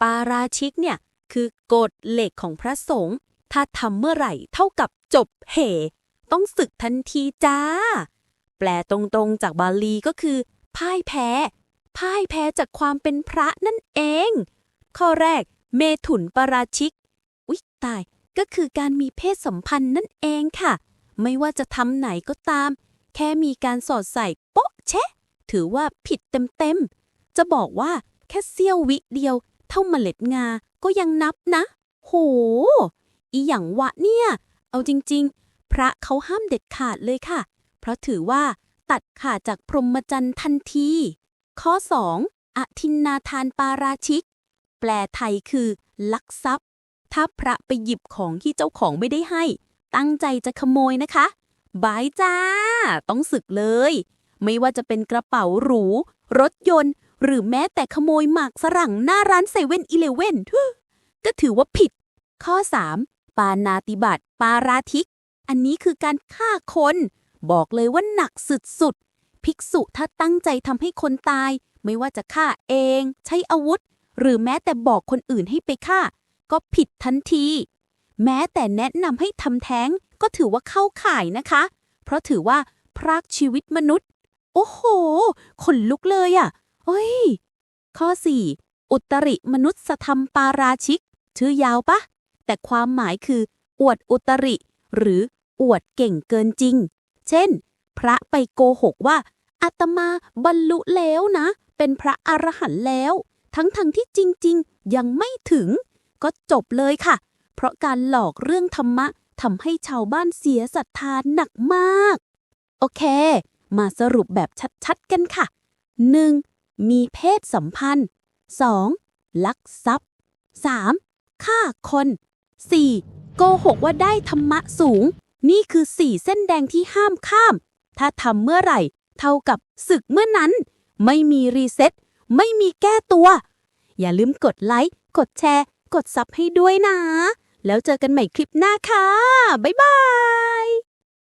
ปาราชิกเนี่ยคือกฎเหล็กของพระสงฆ์ถ้าทำเมื่อไหร่เท่ากับจบเห ต้องศึกทันทีจ้า แปลตรงๆจากบาลีก็คือ พ่ายแพ้ พ่ายแพ้จากความเป็นพระนั่นเอง ข้อแรก เมถุนปาราชิก อุ๊ยตายก็คือการมีเพศสัมพันธ์นั่นเองค่ะ ไม่ว่าจะทำไหนก็ตาม แค่มีการสอดใส่โป๊ะแชะ ถือว่าผิดเต็มๆจะบอกว่าแค่เสี้ยววิเดียว เท่าเมล็ดงา ก็ยังนับนะ โห อีหยังวะเนี่ย เอาจริง ๆ พระเขาห้ามเด็ดขาดเลยค่ะ เพราะถือว่าตัดขาดจากพรหมจรรย์ทันที ข้อ 2. อทินนาทานปาราชิก แปลไทยคือ ลักทรัพย์ ถ้าพระไปหยิบของที่เจ้าของไม่ได้ให้ ตั้งใจจะขโมยนะคะบายจ้า ต้องสึกเลย ไม่ว่าจะเป็นกระเป๋าหรู รถยนต์ หรือแม้แต่ขโมยหมากฝรั่งหน้าร้านเซเว่นอีเลเว่นก็ถือว่าผิด ข้อ 3. ปานาติบาตปาราทิก อันนี้คือการฆ่าคน บอกเลยว่าหนักสุดๆ ภิกษุถ้าตั้งใจทำให้คนตาย ไม่ว่าจะฆ่าเอง ใช้อาวุธ หรือแม้แต่บอกคนอื่นให้ไปฆ่า ก็ผิดทันที แม้แต่แนะนำให้ทำแท้งก็ถือว่าเข้าข่ายนะคะ เพราะถือว่าพรากชีวิตมนุษย์ โอ้โห ขนลุกเลยอะ่ะ เฮ้ย ข้อ 4. อุตริมนุษยธรรมปาราชิก ชื่อยาวปะ แต่ความหมายคือ อวดอุตริ หรืออวดเก่งเกินจริง เช่น พระไปโกหกว่าอาตมาบรรลุแล้วนะ เป็นพระอรหันต์แล้ว ทั้งๆทที่จริง ๆ ยังไม่ถึง ก็จบเลยค่ะ เพราะการหลอกเรื่องธรรมะทำให้ชาวบ้านเสียศรัทธาหนักมาก โอเค มาสรุปแบบชัด ๆ กันค่ะ 1. มีเพศสัมพันธ์ 2. ลักทรัพย์ 3. ฆ่าคน 4. โกหกว่าได้ธรรมะสูง นี่คือ 4 เส้นแดงที่ห้ามข้าม ถ้าทำเมื่อไหร่ เท่ากับศึกเมื่อนั้น ไม่มีรีเซ็ต ไม่มีแก้ตัว อย่าลืมกดไลค์ กดแชร์ กดซับให้ด้วยนะ แล้วเจอกันใหม่คลิปหน้าค่ะ บ๊ายบาย